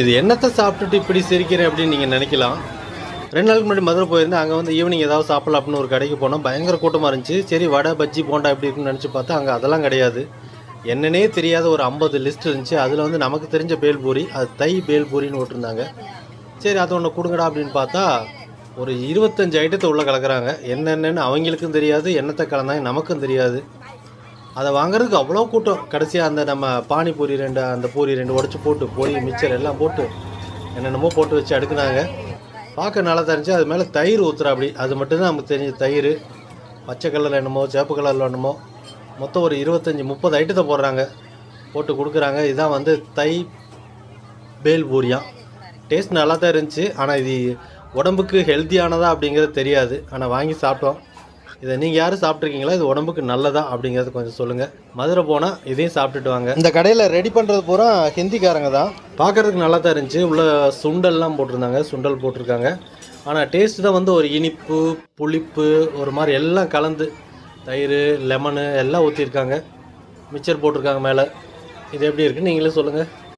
இது என்னத்தை சாப்பிட்டுட்டு இப்படி சிரிக்கிறேன் அப்படின்னு நீங்கள் நினைக்கலாம். ரெண்டு நாளுக்கு முன்னாடி மதுரை போயிருந்தேன். அங்கே வந்து ஈவினிங் ஏதாவது சாப்பிடலாம் அப்படின்னு ஒரு கடைக்கு போனோம். பயங்கர கூட்டமாக இருந்துச்சு. சரி வடை பஜ்ஜி போண்டா எப்படி இருக்குன்னு நினச்சி பார்த்தா அங்கே அதெல்லாம் கிடையாது. என்னன்னே தெரியாத ஒரு ஐம்பது லிஸ்ட் இருந்துச்சு. அதில் வந்து நமக்கு தெரிஞ்ச பேல்பூரி அது தை பேல்பூரின்னு போட்டிருந்தாங்க. சரி அதை ஒன்று கொடுங்கடா அப்படின்னு பார்த்தா ஒரு இருபத்தஞ்சு ஐட்டத்தை உள்ளே கலக்கிறாங்க. என்னென்னு அவங்களுக்கும் தெரியாது என்னத்தை கலந்தாங்க நமக்கும் தெரியாது. அதை வாங்குறதுக்கு அவ்வளோ கூட்டம். கடைசியாக அந்த நம்ம பானிபூரி ரெண்டு அந்த பூரி ரெண்டு உடச்சி போட்டு பொடி மிச்சர் எல்லாம் போட்டு என்னென்னமோ போட்டு வச்சு அடுக்குனாங்க. பார்க்க நல்லா தெரிஞ்சு அது மேலே தயிர் ஊற்றுறா அப்படி அது மட்டும்தான் நமக்கு தெரிஞ்ச தயிர். பச்சை கலரில் என்னமோ சேப்பு கலரில் என்னமோ. மொத்தம் ஒரு இருபத்தஞ்சி முப்பது ஐட்டத்தை போடுறாங்க. போட்டு கொடுக்குறாங்க. இதுதான் வந்து தை பேல் பூரியா. டேஸ்ட் நல்லா தான் இருந்துச்சு. ஆனால் இது உடம்புக்கு ஹெல்த்தியானதா அப்படிங்கிறது தெரியாது. ஆனால் வாங்கி சாப்பிட்டோம். இதை நீங்கள் யாரும் சாப்பிட்ருக்கீங்களா இது உடம்புக்கு நல்லதா? அப்படிங்கிறத கொஞ்சம் சொல்லுங்கள் மதுரை போனால் இதையும் சாப்பிட்டுட்டு வாங்க. இந்த கடையில் ரெடி பண்ணுறது பூரா ஹிந்திக்காரங்க தான். பார்க்குறதுக்கு நல்லா தான் இருந்துச்சு. உள்ள சுண்டல்லாம் போட்டிருந்தாங்க. சுண்டல் போட்டிருக்காங்க. ஆனால் டேஸ்ட் தான் வந்து ஒரு இனிப்பு புளிப்பு ஒரு மாதிரி எல்லாம் கலந்து தயிர் லெமனு எல்லாம் ஊற்றிருக்காங்க மிச்சர் போட்டிருக்காங்க மேலே. இது எப்படி இருக்குன்னு நீங்களே சொல்லுங்கள்